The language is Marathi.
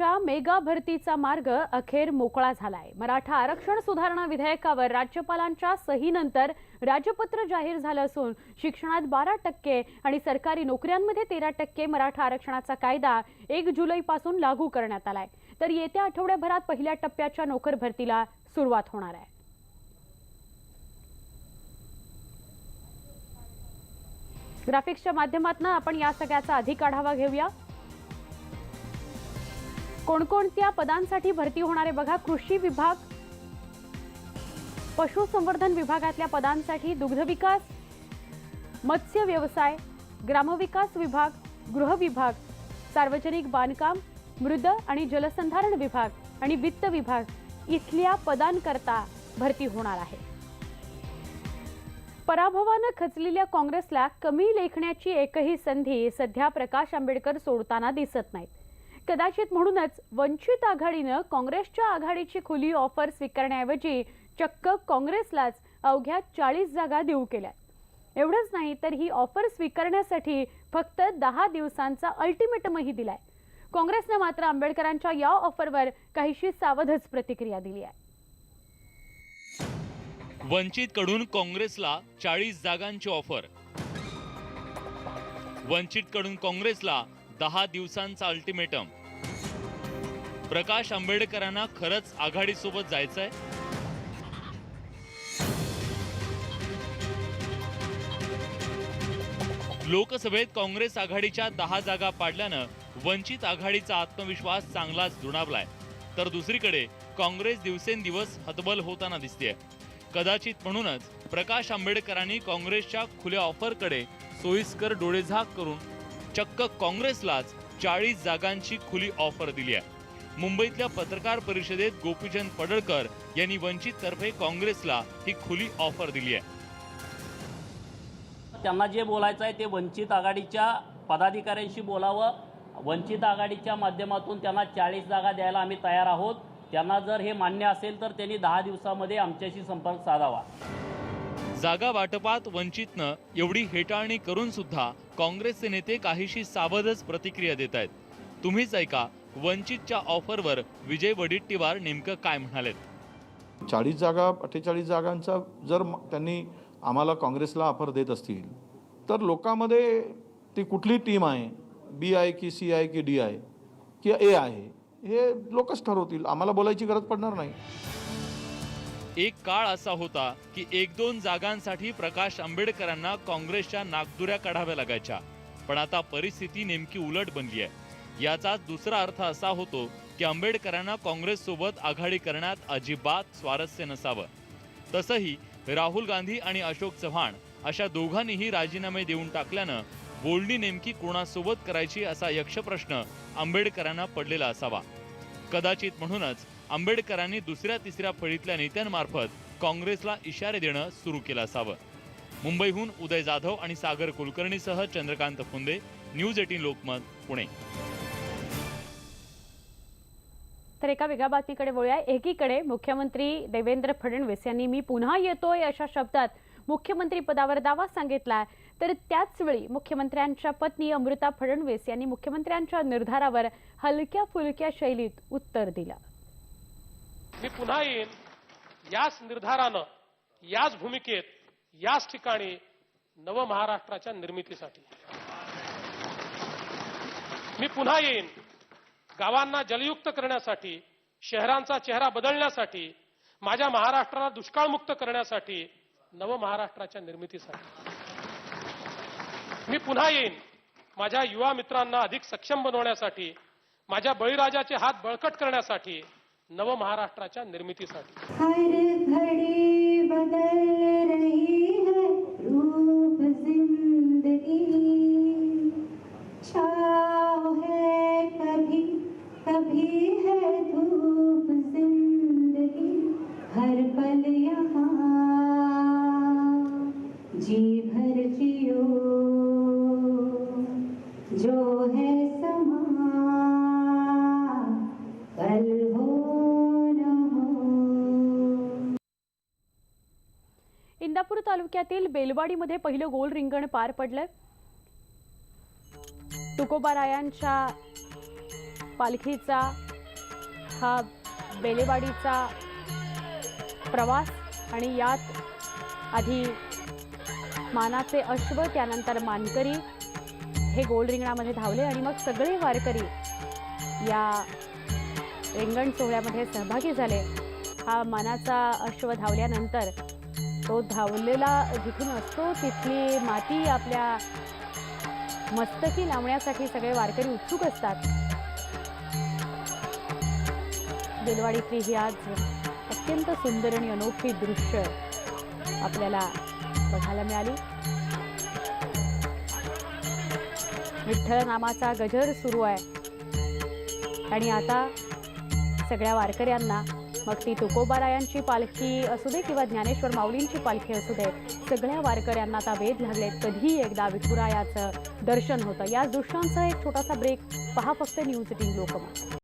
आरक्षणाच्या मेगा भरतीचा मार्ग अखेर मोकळा झालाय. मराठा आरक्षण सुधारणा विधेयकावर राज्यपालांच्या सहीनंतर राजपत्र जाहीर झालं असून शिक्षणात बारा टक्के आणि सरकारी नोकऱ्यांमध्ये तेरा टक्के मराठा आरक्षणाचा कायदा एक जुलैपासून लागू करण्यात आलाय. तर येत्या आठवड्याभरात पहिल्या टप्प्याच्या नोकर भरतीला सुरुवात होणार आहे. ग्राफिक्सच्या माध्यमातून आपण या सगळ्याचा अधिक आढावा घेऊया. कोणकोणत्या पदांसाठी भरती होणार आहे बघा कृषी विभाग पशुसंवर्धन विभागातल्या पदांसाठी दुग्ध विकास मत्स्य व्यवसाय ग्रामविकास विभाग गृह विभाग सार्वजनिक बांधकाम मृद आणि जलसंधारण विभाग आणि वित्त विभाग इथल्या पदांकरता भरती होणार आहे. पराभवानं खचलेल्या काँग्रेसला कमी लेखण्याची एकही संधी सध्या प्रकाश आंबेडकर सोडताना दिसत नाहीत. कदाचित म्हणूनच वंचित आघाडीनं काँग्रेसच्या आघाडीची खुली ऑफर स्वीकारण्याऐवजी चक्क काँग्रेसलाच अवघ्या चाळीस जागा देऊ केल्या एवढंच नाही तर ही ऑफर स्वीकारण्यासाठी फक्त दहा दिवसांचा अल्टिमेटमही दिलाय. काँग्रेसनं मात्र आंबेडकरांच्या या ऑफरवर काहीशी सावधच प्रतिक्रिया दिली आहे. वंचित कडून काँग्रेसला चाळीस जागांची ऑफर वंचित कडून काँग्रेसला दहा दिवसांचा अल्टिमेटम प्रकाश आंबेडकरांना खरंच आघाडीसोबत जायचं आहे लोकसभेत काँग्रेस आघाडीच्या दहा जागा पाडल्यानं वंचित आघाडीचा आत्मविश्वास चांगलाच दुणावलाय. तर दुसरीकडे काँग्रेस दिवसेंदिवस हतबल होताना दिसतेय. कदाचित म्हणूनच प्रकाश आंबेडकरांनी काँग्रेसच्या खुल्या ऑफरकडे सोयीस्कर डोळेझाक करून चक्क काँग्रेसलाच चाळीस जागांची खुली ऑफर दिली आहे मुंबईतल्या पत्रकार परिषदेत गोपीचंद पडळकर यांनी वंचित तर्फे काँग्रेसला ही खुली ऑफर दिली आहे. त्यांना जे बोलायचं आहे ते वंचित आघाडीच्या पदाधिकाऱ्यांशी बोलावं. वंचित आघाडीच्या माध्यमातून त्यांना चाळीस जागा द्यायला आम्ही तयार आहोत. त्यांना जर हे मान्य असेल तर त्यांनी दहा दिवसामध्ये आमच्याशी संपर्क साधावा. जागा वाटपात वंचितनं एवढी हेटाळणी करून सुद्धा काँग्रेसचे नेते काहीशी सावधच प्रतिक्रिया देत आहेत. तुम्हीच ऐका वंचितच्या ऑफरवर विजय वडेट्टीवार नेमकं काय म्हणालेत? चाळीस जागा अठ्ठेचाळीस जागांचा जर त्यांनी आम्हाला काँग्रेसला ऑफर देत असतील तर लोकांमध्ये ती कुठली टीम आहे? बी आहे की सी आहे की डी आहे की ए आहे? हे लोकच ठरवतील. आम्हाला बोलायची गरज पडणार नाही. एक काळ असा होता की एक दोन जागांसाठी प्रकाश आंबेडकरांना काँग्रेसच्या नागदुऱ्या काढाव्या लागायच्या. पण आता परिस्थिती नेमकी उलट बनली आहे. याचाच दुसरा अर्थ असा होतो की आंबेडकरांना काँग्रेस सोबत आघाडी करण्यात अजिबात स्वारस्य नसावं. तसंही राहुल गांधी आणि अशोक चव्हाण अशा दोघांनीही राजीनामे देऊन टाकल्यानं बोलणी नेमकी कोणासोबत करायची असा यक्षप्रश्न आंबेडकरांना पडलेला असावा. कदाचित म्हणूनच आंबेडकरांनी दुसऱ्या तिसऱ्या फळीतल्या नेत्यांमार्फत काँग्रेसला इशारे देणं सुरू केलं असावं. मुंबईहून उदय जाधव आणि सागर कुलकर्णीसह चंद्रकांत फुंदे न्यूज एटीन लोकमत पुणे. तर एका वेगळ्या बातमीकडे वळूया. एकीकडे मुख्यमंत्री देवेंद्र फडणवीस यांनी मी पुन्हा येतोय अशा शब्दात मुख्यमंत्री पदावर दावा सांगितला तर त्याच वेळी मुख्यमंत्र्यांच्या पत्नी अमृता फडणवीस यांनी मुख्यमंत्र्यांच्या निर्धारावर हलक्या फुलक्या शैलीत उत्तर दिलं. मी पुन्हा येईन. याच निर्धारानं याच भूमिकेत याच ठिकाणी नवमहाराष्ट्राच्या निर्मितीसाठी. मी पुन्हा येईन. गावांना जलयुक्त करण्यासाठी शहरांचा चेहरा बदलण्यासाठी माझ्या महाराष्ट्राला दुष्काळमुक्त करण्यासाठी नव महाराष्ट्राच्या निर्मितीसाठी. मी पुन्हा येईन. माझ्या युवा मित्रांना अधिक सक्षम बनवण्यासाठी माझ्या बळीराजाचे हात बळकट करण्यासाठी नव महाराष्ट्राच्या निर्मितीसाठी. जी भर जियो। जो है समा कल हो हो। इंदापूर तालुक्यातील बेलवाडीमध्ये पहिलं गोल रिंगण पार पडलं. तुकोबारायांच्या पालखीचा हा बेलेवाडीचा प्रवास आणि यात आधी मानाचे अश्व त्यानंतर मानकरी. हे गोल रिंगणामध्ये धावले आणि मग सगळे वारकरी या रिंगण सोहळ्यामध्ये सहभागी झाले. हा मानाचा अश्व धावल्यानंतर तो धावलेला जिथून असतो तिथली माती आपल्या मस्तकी लावण्यासाठी सगळे वारकरी उत्सुक असतात. बेलवाडीतली ही आज अत्यंत सुंदर आणि अनोखी दृश्य आपल्याला बघायला मिळाली. विठ्ठल नामाचा गजर सुरू आहे. आणि आता सगळ्या वारकऱ्यांना मग ती तुकोबारायांची पालखी असू दे किंवा ज्ञानेश्वर माऊलींची पालखी असू दे सगळ्या वारकऱ्यांना आता वेध लागलेत. कधी एकदा विठुरायाचं दर्शन होतं. या दृश्यांचा एक छोटासा ब्रेक पहा फक्त न्यूज एटीन लोकमत.